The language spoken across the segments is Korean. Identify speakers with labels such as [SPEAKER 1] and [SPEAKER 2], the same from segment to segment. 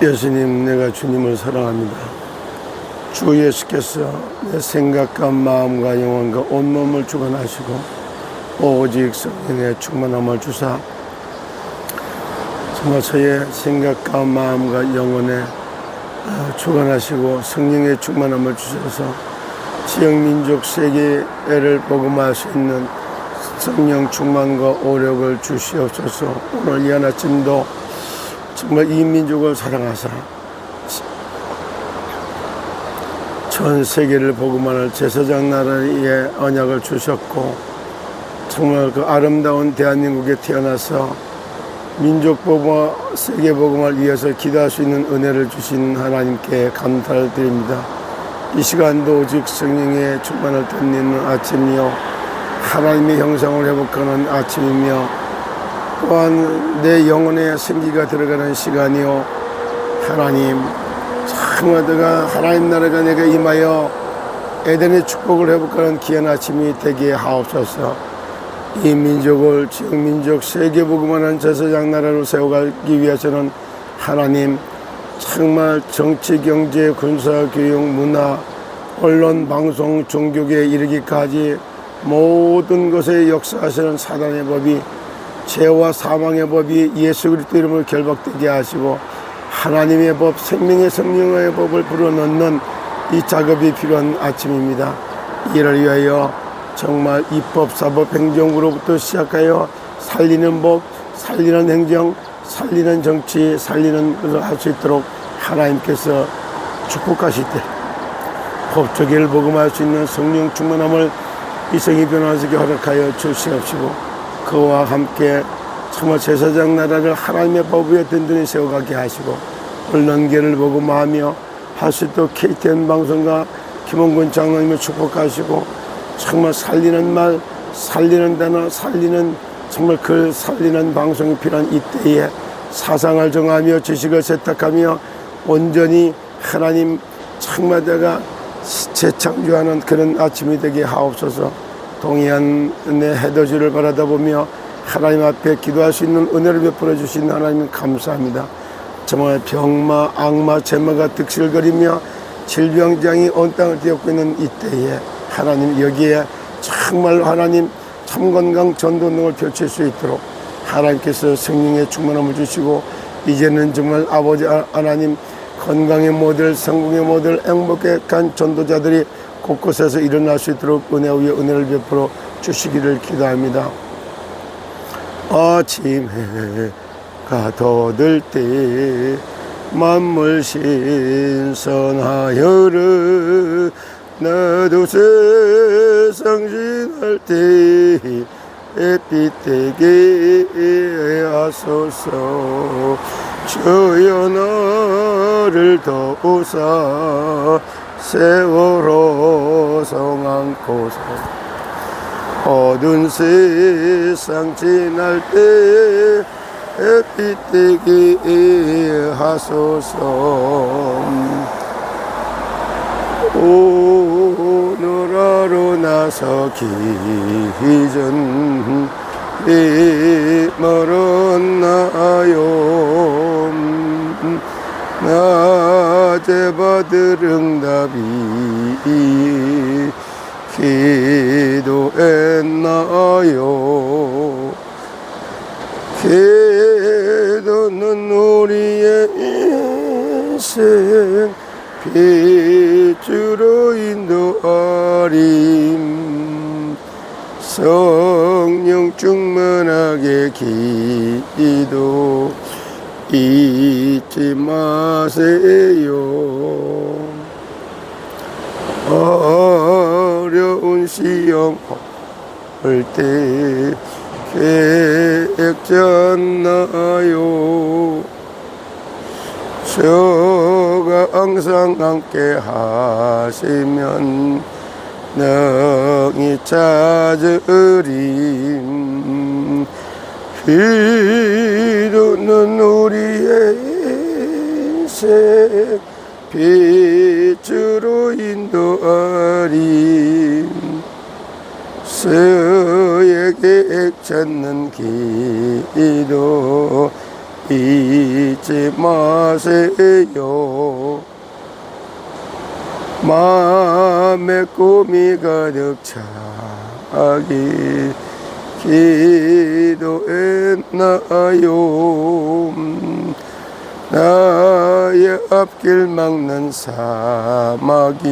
[SPEAKER 1] 예수님, 내가 주님을 사랑합니다. 주 예수께서 내 생각과 마음과 영혼과 온몸을 주관하시고 오직 성령의 충만함을 주사 정말 저의 생각과 마음과 영혼에 어, 주관하시고 성령의 충만함을 주셔서 지역 민족 세계를 복음할 수 있는 성령 충만과 오력을 주시옵소서 오늘 이 아침도 정말 이 민족을 사랑하사 전 세계를 복음하는 제사장 나라의 언약을 주셨고 정말 그 아름다운 대한민국에 태어나서 민족 복음과 세계 복음을 위해서 기도할 수 있는 은혜를 주신 하나님께 감사를 드립니다. 이 시간도 오직 성령의 충만을 덧있는 아침이요 하나님의 형상을 회복하는 아침이며 또한 내 영혼에 생기가 들어가는 시간이요. 하나님 정말 내가 하나님 나라가 내게 임하여 에덴의 축복을 회복하는 귀한 아침이 되게 하옵소서. 이 민족을 지역 민족 세계 복음하는 제사장 나라로 세워가기 위해서는 하나님 정말 정치 경제 군사 교육 문화 언론 방송 종교에 이르기까지 모든 것에 역사하시는 사단의 법이 죄와 사망의 법이 예수 그리스도 이름으로 결박되게 하시고 하나님의 법, 생명의 성령의 법을 불어넣는 이 작업이 필요한 아침입니다. 이를 위하여 정말 입법, 사법, 행정으로부터 시작하여 살리는 법, 살리는 행정, 살리는 정치, 살리는 것을 할 수 있도록 하나님께서 축복하실 때 법조계를 복음할 수 있는 성령 충만함을 이성이 변화하게 허락하여 주시옵시고 그와 함께 정말 제사장 나라를 하나님의 법 위에 든든히 세워가게 하시고 언론계를 복음하며 할수 있도록 KTN 방송과 김원근 장로님을 축복하시고 정말 살리는 말 살리는 단어 살리는 정말 글 살리는 방송이 필요한 이때에 사상을 정하며 지식을 세탁하며 온전히 하나님 내가 재창조하는 그런 아침이 되게 하옵소서 동해안 내 해돋이를 바라다 보며 하나님 앞에 기도할 수 있는 은혜를 베풀어 주신 하나님 감사합니다. 정말 병마, 악마, 재마가 득실거리며 질병장이 온 땅을 뒤엎고 있는 이때에 하나님 여기에 정말 하나님 참건강 전도능을 펼칠 수 있도록 하나님께서 성령의 충만함을 주시고 이제는 정말 아버지 하나님 건강의 모델, 성공의 모델, 행복한 전도자들이 곳곳에서 일어날 수 있도록 은혜 위에 은혜를 베풀어 주시기를 기도합니다. 아침에 가 돋을 때 만물 신선하여를 나도 세상 지날 때 햇빛 되게 하소서 주여 나를 도우사 세월호 성안고서 어두운 세상 지날 때 햇빛 되게 하소서. 오늘 하루 나서기 전 멀었나요 낮에 받을 응답이 기도했나요? 기도는 우리의 인생 빛으로 인도하림. 성령 충만하게 기도 잊지 마세요. 어려운 시험 올때 계획잖나요? 저가 항상 함께 하시면 능히 찾으림 기도는 우리의 인생 빛으로 인도하림 서에게 찾는 기도 잊지 마세요. 마음의 꿈이 가득 차기 기도했나요 나의 앞길 막는 사막이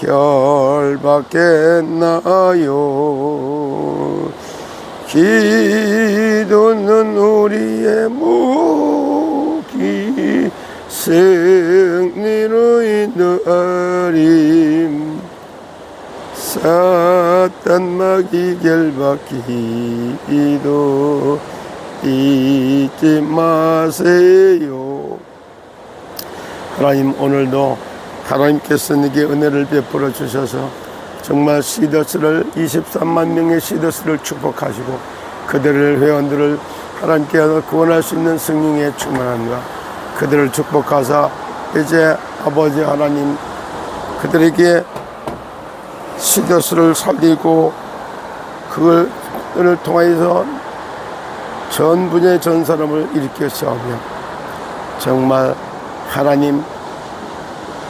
[SPEAKER 1] 결박했나요. 기도는 우리의 무기 승리로 인도하림 사탄 마귀 결박기도 잊지 마세요. 하나님 오늘도 하나님께서 내게 은혜를 베풀어 주셔서 정말 시더스를 23만 명의 시더스를 축복하시고 그들을 회원들을 하나님께 구원할 수 있는 성령의 충만함과 그들을 축복하사 이제 아버지 하나님 그들에게 시더스를 살리고 그걸 통하여서 전 분야의 전 사람을 일으켜 세우며 정말 하나님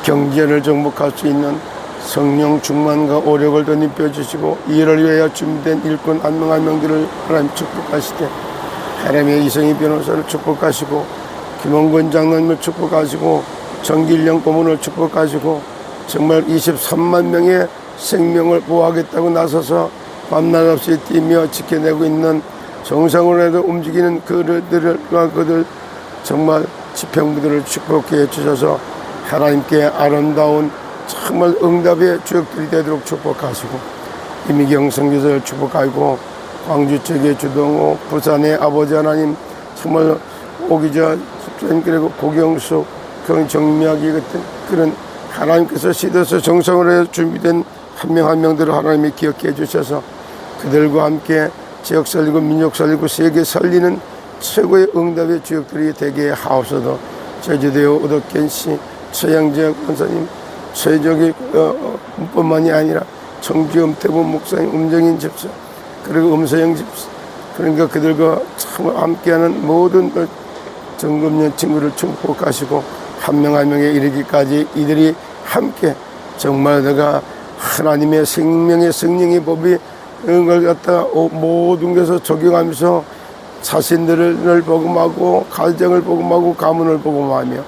[SPEAKER 1] 경제를 정복할 수 있는 성령 충만과 오력을 더 입혀주시고 이를 위하여 준비된 일꾼 한명한 명들을 하나님 축복하시되 하나님의 이성희 변호사를 축복하시고 김원근 장로님을 축복하시고 정길령 고문을 축복하시고 정말 23만 명의 생명을 보호하겠다고 나서서 밤낮 없이 뛰며 지켜내고 있는 정상으로 해도 움직이는 그들과 그들 정말 지평부들을 축복해 주셔서 하나님께 아름다운 정말 응답의 주역들이 되도록 축복하시고 이미경 성교사를 축복하고 광주 쪽의 주동호 부산의 아버지 하나님 정말 오기 전 그리고 고경숙 그런 정미하기 같은 그런 하나님께서 시대에서 정성으로 준비된 한 명 한 명들을 하나님이 기억해 주셔서 그들과 함께 지역 살리고 민족 살리고 세계 살리는 최고의 응답의 주역들이 되게 하옵소서. 제주도의 오덕현 씨, 최양재 권사님, 최적의 어, 어, 뿐만이 아니라 청주 음태본 목사님, 음정인 집사, 그리고 음서영 집사, 그러니까 그들과 참 함께하는 모든 그 정금년 친구를 축복하시고 한 명 한 명에 이르기까지 이들이 함께 정말 내가 하나님의 생명의 성령의 법이 이런 걸 갖다가 어, 모든 것을 적용하면서 자신들을 복음하고 가정을 복음하고 가문을 복음하며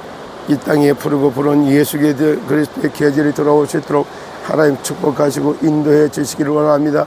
[SPEAKER 1] 이 땅에 부르고 부른 예수의 그리스도의 계절이 돌아올 수 있도록 하나님 축복하시고 인도해 주시기를 원합니다.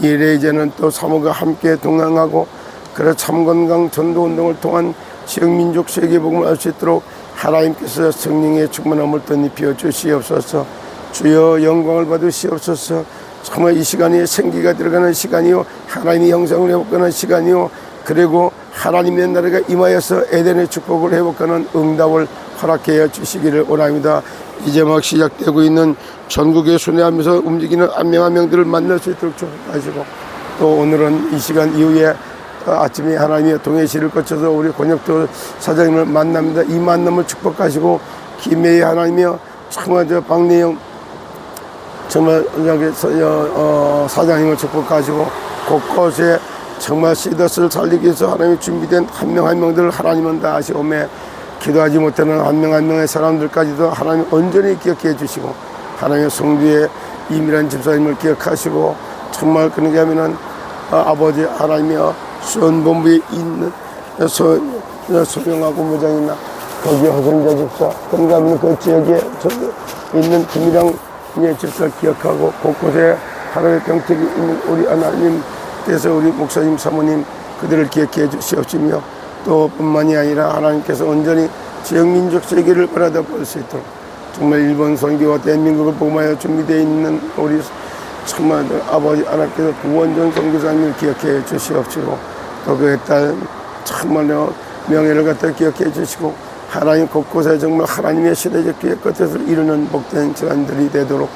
[SPEAKER 1] 이래 이제는 또 사모가 함께 동행하고 그래 참건강 전도운동을 통한 지역민족 세계복음을 할 수 있도록 하나님께서 성령의 충만함을 덧입혀 주시옵소서 주여 영광을 받으시옵소서 정말 이 시간이 생기가 들어가는 시간이요. 하나님의 형상을 회복하는 시간이요. 그리고 하나님의 나라가 임하여서 에덴의 축복을 회복하는 응답을 허락해 주시기를 원합니다. 이제 막 시작되고 있는 전국에 순회하면서 움직이는 한명한 명들을 만날 수 있도록 축복하시고 또 오늘은 이 시간 이후에 아침에 하나님의 동해시를 거쳐서 우리 권혁도 사장님을 만납니다. 이 만남을 축복하시고 김혜희 하나님이여 저 박내영 정말 여기 어, 사장님을 축복하시고 곳곳에 정말 시더스를 살리기 위해서 하나님이 준비된 한 명한 명들을 하나님은 다 아시오매 기도하지 못하는 한명한 명의 사람들까지도 하나님 온전히 기억해 주시고 하나님의 성도의 이밀한 집사님을 기억하시고 정말 그러게 하면은 어, 아버지 하나님이여 수원본부에 있는 소, 소명하고 무장이나 거기 허성자 집사 그런가 하면 그 지역에 저 있는 김이랑 예, 집사 기억하고 곳곳에 하나님의 병택이 있는 우리 하나님께서 우리 목사님 사모님 그들을 기억해 주시옵시며 또 뿐만이 아니라 하나님께서 온전히 지역 민족 세계를 바라다 볼 수 있도록 정말 일본 선교와 대한민국을 복음하여 준비되어 있는 우리 정말 아버지 하나님께서 구원전 선교사님을 기억해 주시옵시고 또 그의 딸 정말로 명예를 갖다 기억해 주시고 하나님 곳곳에 정말 하나님의 시대적 계획 끝에서 이루는 복된 시간들이 되도록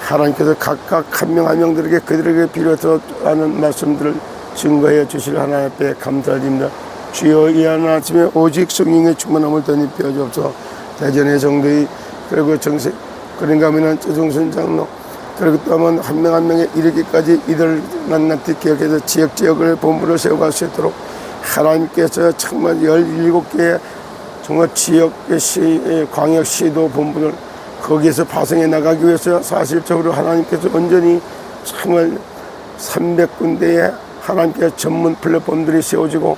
[SPEAKER 1] 하나님께서 각각 한 명 한 명들에게 그들에게 필요해서 하는 말씀들을 증거해 주실 하나님 앞에 감사드립니다. 주여 이 아침에 오직 성령의 충만함을 덧입혀 주옵소서 대전의 정도의 그리고 정색 그런가 하면은 최종순 장로 그리고 또 한번 한명 한 명에 이르기까지 이들 낱낱이 기억해서 지역 지역을 본부로 세워갈 수 있도록 하나님께서 정말 17개의 정말 지역의 시, 예, 광역시도 본부를 거기에서 파송해 나가기 위해서 사실적으로 하나님께서 온전히 정말 300군데의 하나님께 전문 플랫폼들이 세워지고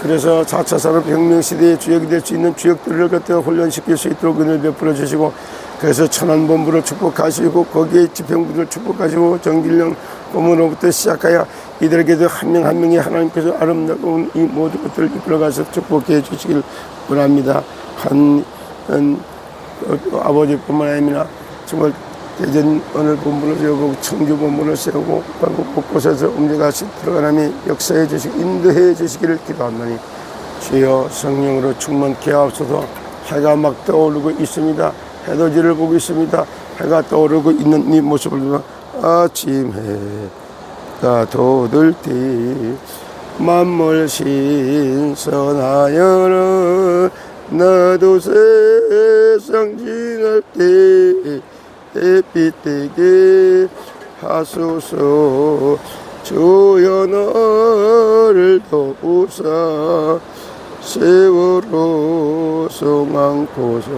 [SPEAKER 1] 그래서 4차 산업혁명 시대의 주역이 될 수 있는 주역들을 갖다가 훈련시킬 수 있도록 은혜를 베풀어 주시고 그래서 천안본부를 축복하시고 거기에 집행부들을 축복하시고 정길령 본부로부터 시작하여 이들에게도 한 명 한 명이 하나님께서 아름다운 이 모든 것들을 이끌어가서 축복해 주시길 원합니다. 한, 한 어, 아버지뿐만 아니라 정말 대전 오늘 본부를 세우고 청주 본부를 세우고 한국 곳곳에서 움직여서 들어가라니 역사해 주시고 인도해 주시기를 기도합나니 주여 성령으로 충만케 하옵소서 해가 막 떠오르고 있습니다. 해돋이를 보고 있습니다. 해가 떠오르고 있는 이 모습을 보면 아침 해 가 돋을 때 만물 신선하여라. 나도 세상 지날 때 햇빛 되게 하소서. 주여 너를 도우사. 세월호 성안고서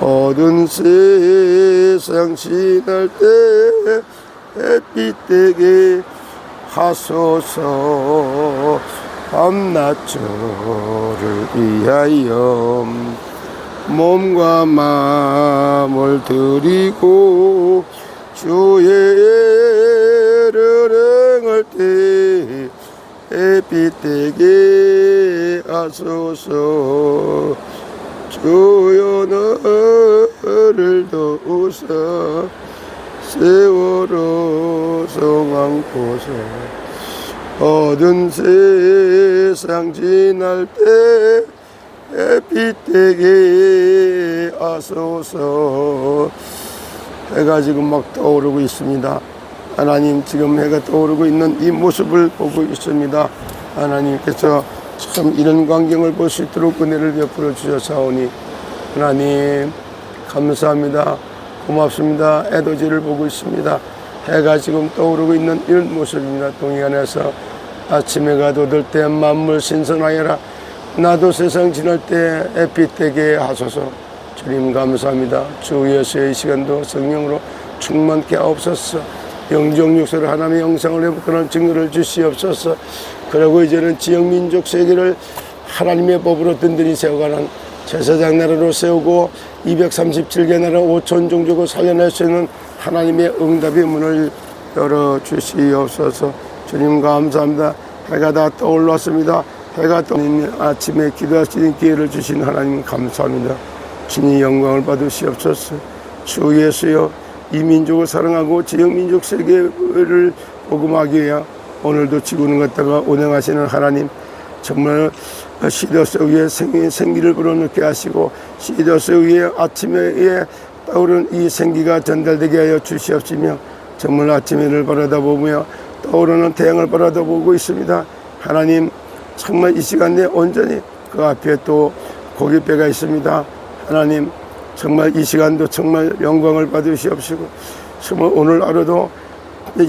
[SPEAKER 1] 어두운 세상 지날 때 햇빛 되게 하소서 밤낮저를 위하여 몸과 마음을 드리고 주의 예를 행할 때 되게 하소서. 주여 너를 도우사 세월호 성황고서 어두운 세상 지날 때 햇빛 되게 하소서 해가 지금 막 떠오르고 있습니다. 하나님 지금 해가 떠오르고 있는 이 모습을 보고 있습니다. 하나님께서 참 이런 광경을 볼 수 있도록 은혜를 베풀어 주셔사오니 하나님 감사합니다. 고맙습니다. 애도지를 보고 있습니다. 해가 지금 떠오르고 있는 이런 모습입니다. 동해안에서 아침 해가 돋을 때 만물 신선하여라. 나도 세상 지날 때 되게 하소서. 주님 감사합니다. 주 예수의 이 시간도 성령으로 충만케 하옵소서. 육설을 하나님의 영상을 회복하는 증거를 주시옵소서. 그리고 이제는 지역 민족 세계를 하나님의 법으로 든든히 세워가는 제사장 나라로 세우고 237개 나라 5천 종족을 살려낼 수 있는 하나님의 응답의 문을 열어 주시옵소서. 주님 감사합니다. 해가 다 떠올랐습니다. 해가 떠오르는 아침에 기도할 수 있는 기회를 주신 하나님 감사합니다. 진이 영광을 받으시옵소서. 주 예수여 이 민족을 사랑하고 지역 민족 세계를 복음하기 위해 오늘도 지구는 갖다가 운행하시는 하나님 정말 시더스 위에 생, 생기를 불어넣게 하시고 시더스 위에 아침에 떠오르는 이 생기가 전달되게 하여 주시옵시며 정말 아침에를 바라다보며 떠오르는 태양을 바라다보고 있습니다. 하나님 정말 이 시간에 온전히 그 앞에 또 고깃배가 있습니다. 하나님 정말 이 시간도 정말 영광을 받으시옵시고 정말 오늘 하루도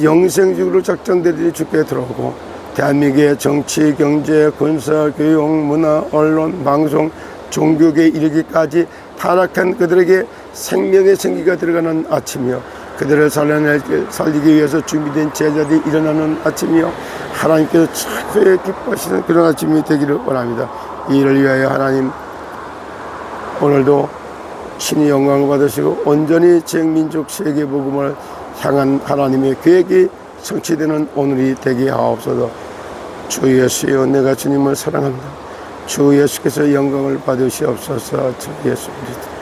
[SPEAKER 1] 영생적으로 작전들이 죽게 들어오고 대한민국의 정치, 경제, 군사, 교육, 문화, 언론, 방송, 종교계 이르기까지 타락한 그들에게 생명의 생기가 들어가는 아침이요. 그들을 살려낼, 살리기 위해서 준비된 제자들이 일어나는 아침이요. 하나님께서 최고의 기뻐하시는 그런 아침이 되기를 원합니다. 이 일을 위하여 하나님 오늘도 신이 영광을 받으시고 온전히 지역민족 세계 복음을 향한 하나님의 계획이 성취되는 오늘이 되게 하옵소서 주 예수여 내가 주님을 사랑합니다. 주 예수께서 영광을 받으시옵소서. 주 예수 그리스도